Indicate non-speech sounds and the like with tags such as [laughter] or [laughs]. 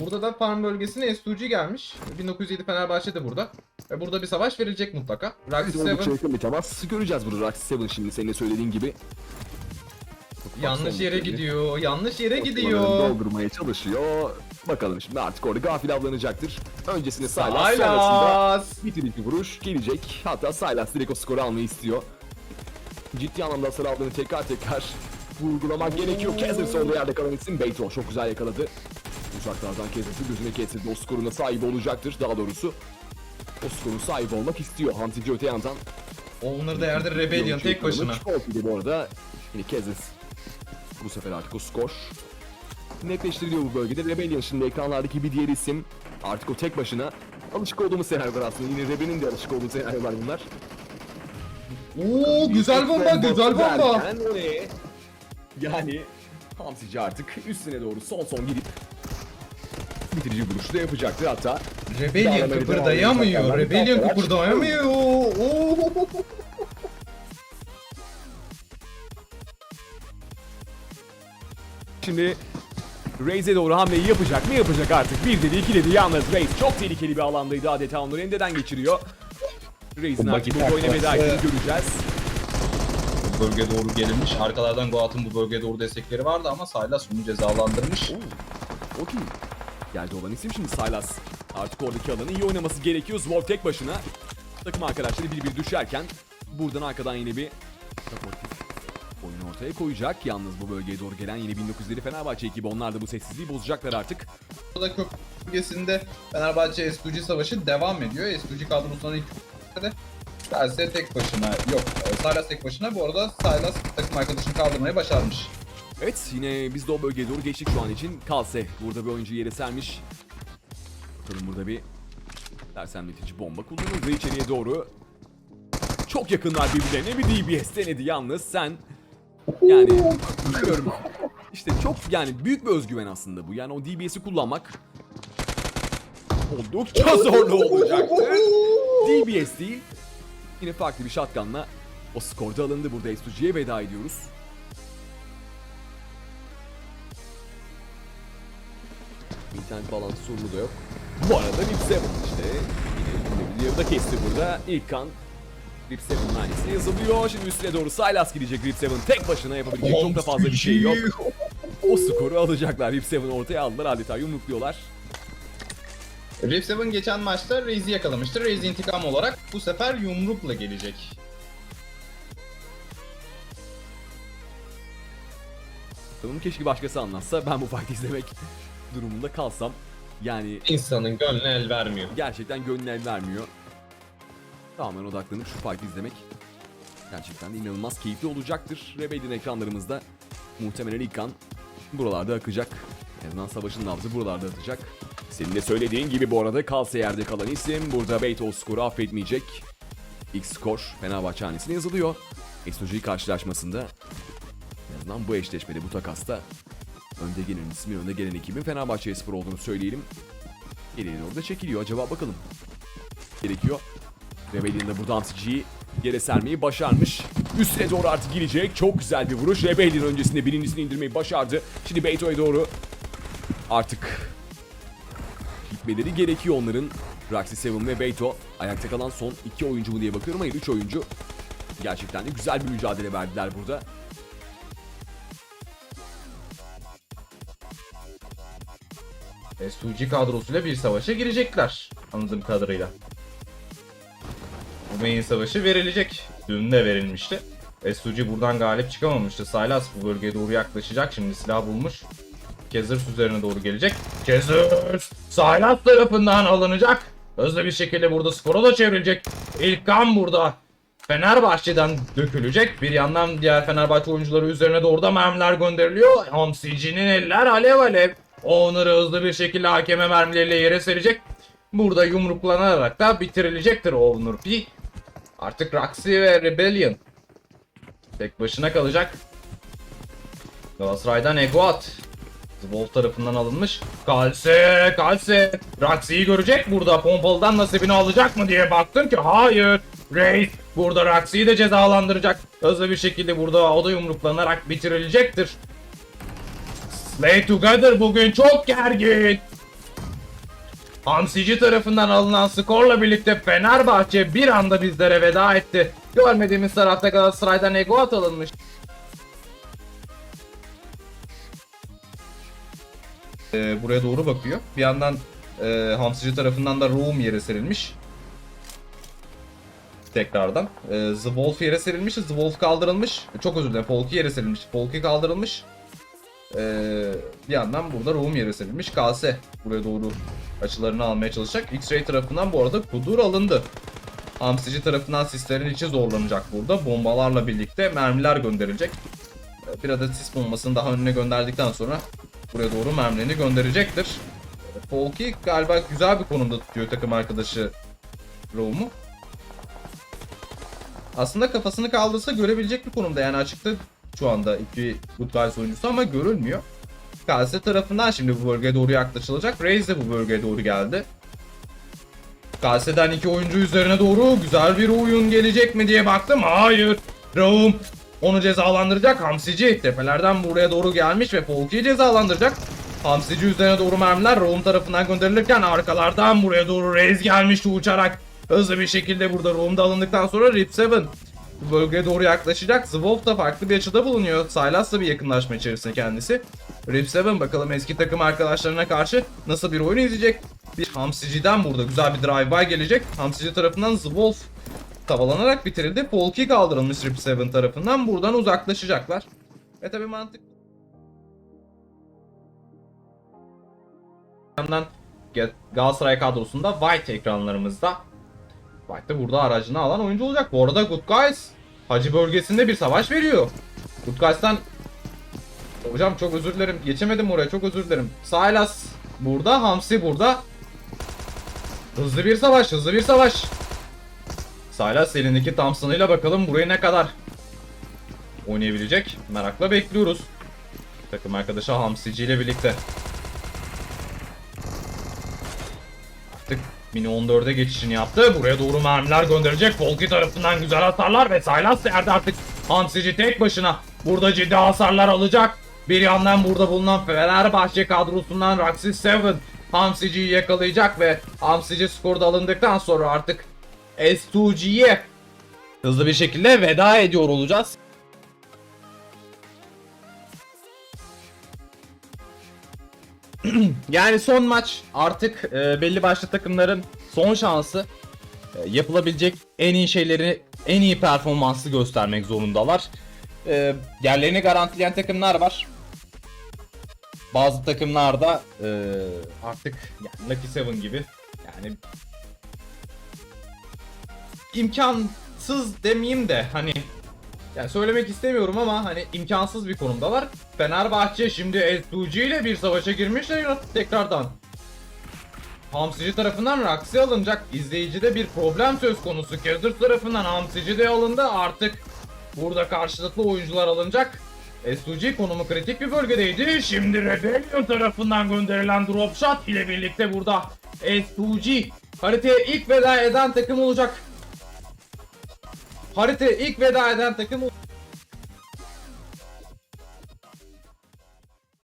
Burada da farm bölgesine S2G gelmiş. 1907 Fenerbahçe de burada. Ve burada bir savaş verilecek mutlaka. Roxy Biz oldukça 7 yakın bir temas. Göreceğiz burada Roxy 7 şimdi senin söylediğin gibi. yanlış yere gidiyor. Yanlış yere gidiyor. Doldurmaya çalışıyor. Bakalım şimdi artık orada gafil avlanacaktır. Öncesinde Sylas sonrasında bitirici vuruş gelecek. Hatta Sylas direkt o skoru almayı istiyor. Ciddi anlamda hasar aldığını tekrar tekrar vurgulamak gerekiyor. Kaiser sonunda yerde kalan isim Beyto çok güzel yakaladı. Uzaklardan Kaiser'sı gözüne kestirdi. O skoruna sahip olacaktır daha doğrusu. O skorun sahibi olmak istiyor. Hunting'ci öte yandan. Owner da yerde Rebellion tek başına. Çok bu arada. Yine Kaiser. Bu sefer artık o skor. Netleştiriliyor bu bölgede. Rebellion şimdi ekranlardaki bir diğer isim. Artık o tek başına. Alışık olduğumuz senaryolar aslında. Yine Rebel'in de alışık olduğu senaryolar bunlar. Oo güzel bomba, güzel bomba. Yani Hamsici artık üstüne doğru son son gidip bitirici vuruşu da yapacaktır hatta. Rebellion kıpırdayamıyor. Rebellion kıpırdayamıyor. Oo. [laughs] Şimdi Raze'e doğru hamleyi yapacak mı? Yapacak artık. Bir dedi iki dedi. Yalnız Raze çok tehlikeli bir alandaydı adeta onları endeden geçiriyor. Raze'in artık burada oynamaya dair göreceğiz. Bu bölgeye doğru gelinmiş. Arkalardan Goat'ın bu bölgeye doğru destekleri vardı ama Sylas bunu cezalandırmış. Oo, Okey. Geldi olan isim şimdi Sylas. Artık oradaki alanı iyi oynaması gerekiyor. Zworf tek başına. Takım arkadaşları bir bir düşerken buradan arkadan yine bir oyunu ortaya koyacak. Yalnız bu bölgeye doğru gelen yine 1900'leri Fenerbahçe ekibi onlar da bu sessizliği bozacaklar artık. Burada köprü bölgesinde Fenerbahçe S2G savaşı devam ediyor. S2G kadrosundan ilk de Silas'e tek başına yok. Silas tek başına. Bu arada Silas takım arkadaşını kaldırmayı başarmış. Evet yine biz de o bölgeye doğru geçtik şu an için. Kalse burada bir oyuncu yere sermiş. Bakalım burada bir sersemletici bomba kullanıldı içeriye doğru. Çok yakınlar birbirlerine bir DBS denedi yalnız sen. Yani bilmiyorum. İşte çok yani büyük bir özgüven aslında bu. Yani o DBS'i kullanmak oldukça [laughs] zorlu olacaktır. DBS değil. Yine farklı bir shotgunla o skorda alındı. Burada S2G'ye veda ediyoruz. İnternet bağlantısı sorunu da yok. Bu arada Rip 7 işte. Yine bir videoda kesti burada. İlk kan Rip 7'ın aynısını yazılıyor. Şimdi üstüne doğru Sylas gidecek Rip 7 tek başına yapabilecek çok da fazla bir şey yok. O skoru alacaklar. Rip 7 ortaya aldılar adeta yumrukluyorlar. Rip 7 geçen maçta Raze'i yakalamıştı. Raze intikam olarak bu sefer yumrukla gelecek. Bakalım keşke başkası anlatsa ben bu fight izlemek durumunda kalsam. Yani İnsanın gönlüne el vermiyor. gerçekten gönlüne el vermiyor. Tamamen odaklanıp şu fight'i izlemek gerçekten de inanılmaz keyifli olacaktır. Rebellion ekranlarımızda muhtemelen ilk kan buralarda akacak. En azından savaşın nabzı buralarda atacak. Senin de söylediğin gibi bu arada kalsa yerde kalan isim burada Beyto skoru affetmeyecek. İlk skor Fenerbahçe hanesine yazılıyor. SOG karşılaşmasında en azından bu eşleşmede bu takasta önde gelen ismin önde gelen ekibin Fenerbahçe Espor olduğunu söyleyelim. Geriye doğru da çekiliyor. Acaba bakalım. Gerekiyor. Rebellion da burada Hamsici'yi yere sermeyi başarmış. Üstüne doğru artık girecek. Çok güzel bir vuruş. Rebellion öncesinde birincisini indirmeyi başardı. Şimdi Beyto'ya doğru artık gitmeleri gerekiyor onların. Roxy Seven ve Beyto ayakta kalan son iki oyuncu mu diye bakıyorum. Hayır 3 oyuncu. Gerçekten de güzel bir mücadele verdiler burada. S2G kadrosuyla bir savaşa girecekler. Anladığım kadarıyla. Bu main savaşı verilecek. Dün de verilmişti. S2G buradan galip çıkamamıştı. Sylas bu bölgeye doğru yaklaşacak. Şimdi silah bulmuş. Kezers üzerine doğru gelecek. Kezers! Sylas tarafından alınacak. Hızlı bir şekilde burada skora da çevrilecek. İlk kan burada. Fenerbahçe'den dökülecek. Bir yandan diğer Fenerbahçe oyuncuları üzerine doğru da mermiler gönderiliyor. Hamsici'nin eller alev alev. Onları hızlı bir şekilde hakeme mermileriyle yere serecek. Burada yumruklanarak da bitirilecektir Onur P. Artık Roxy ve Rebellion. Tek başına kalacak. Galatasaray'dan Egoat. Wolf tarafından alınmış. Kalse, Kalse. Roxy'yi görecek burada. Pompalı'dan nasibini alacak mı diye baktın ki hayır. Reis burada Roxy'yi de cezalandıracak. Hızlı bir şekilde burada o da yumruklanarak bitirilecektir. Slay Together bugün çok gergin. Hamsici tarafından alınan skorla birlikte Fenerbahçe bir anda bizlere veda etti. Görmediğimiz tarafta Galatasaray'dan Egoat alınmış. Ee, buraya doğru bakıyor. Bir yandan e, Hamsici tarafından da Room yere serilmiş. Tekrardan. Ee, The Wolf yere serilmiş. The Wolf kaldırılmış. Çok özür dilerim. Polki yere serilmiş. Polki kaldırılmış. Ee, bir yandan burada Room yere serilmiş. KS buraya doğru açılarını almaya çalışacak. X-Ray tarafından bu arada Kudur alındı. Hamsici tarafından sislerin içi zorlanacak burada. Bombalarla birlikte mermiler gönderilecek. Ee, Bir adet sis bombasını daha önüne gönderdikten sonra buraya doğru mermilerini gönderecektir. Polki galiba güzel bir konumda tutuyor takım arkadaşı Room'u. Aslında kafasını kaldırsa görebilecek bir konumda yani açıkta şu anda iki Good Guys oyuncusu ama görülmüyor. KS tarafından şimdi bu bölgeye doğru yaklaşılacak. Raze de bu bölgeye doğru geldi. KS'den iki oyuncu üzerine doğru güzel bir oyun gelecek mi diye baktım. Hayır. Raum onu cezalandıracak. Hamsici tepelerden buraya doğru gelmiş ve Polki'yi cezalandıracak. Hamsici üzerine doğru mermiler Raum tarafından gönderilirken arkalardan buraya doğru Raze gelmişti uçarak. Hızlı bir şekilde burada Raum'da alındıktan sonra Rip 7 bu bölgeye doğru yaklaşacak. Zwolf da farklı bir açıda bulunuyor. Sylas da bir yakınlaşma içerisinde kendisi. Rip 7 bakalım eski takım arkadaşlarına karşı nasıl bir oyun izleyecek. Bir Hamsici'den burada güzel bir drive-by gelecek. Hamsici tarafından Zwolf tavalanarak bitirildi. Polki kaldırılmış Rip 7 tarafından. Buradan uzaklaşacaklar. Ve tabi mantık yandan Ga- Galatasaray kadrosunda White ekranlarımızda. White de burada aracını alan oyuncu olacak. Bu arada Good Guys Hacı bölgesinde bir savaş veriyor. Good Guys'tan Hocam çok özür dilerim. Geçemedim oraya. Çok özür dilerim. Silas burada, Hamsi burada. Hızlı bir savaş, hızlı bir savaş. Silas elindeki Thompson'ıyla bakalım burayı ne kadar oynayabilecek. Merakla bekliyoruz. Takım arkadaşı Hamsici ile birlikte. Mini 14'e geçişini yaptı. Buraya doğru mermiler gönderecek. Volki tarafından güzel hasarlar ve Silas yerde artık Hamsici tek başına burada ciddi hasarlar alacak. Bir yandan burada bulunan Fenerbahçe kadrosundan Raxis 7 Hamsici'yi yakalayacak ve Hamsici skorda alındıktan sonra artık S2G'ye hızlı bir şekilde veda ediyor olacağız. [clears throat] Yani son maç artık e, belli başlı takımların son şansı E, yapılabilecek en iyi şeyleri en iyi performansı göstermek zorundalar. E, yerlerini garantileyen takımlar var. Bazı takımlarda e, artık yani Lucky Seven gibi yani imkansız demeyeyim de hani yani söylemek istemiyorum ama hani imkansız bir konumdalar. Fenerbahçe şimdi S2G ile bir savaşa girmişler tekrardan. Hamsici tarafından Raksi alınacak. İzleyicide bir problem söz konusu. Kezir tarafından Hamsici de alındı. Artık burada karşılıklı oyuncular alınacak. S2G konumu kritik bir bölgedeydi. Şimdi Rebellion tarafından gönderilen drop ile birlikte burada S2G haritaya ilk veda eden takım olacak. Haritaya ilk veda eden takım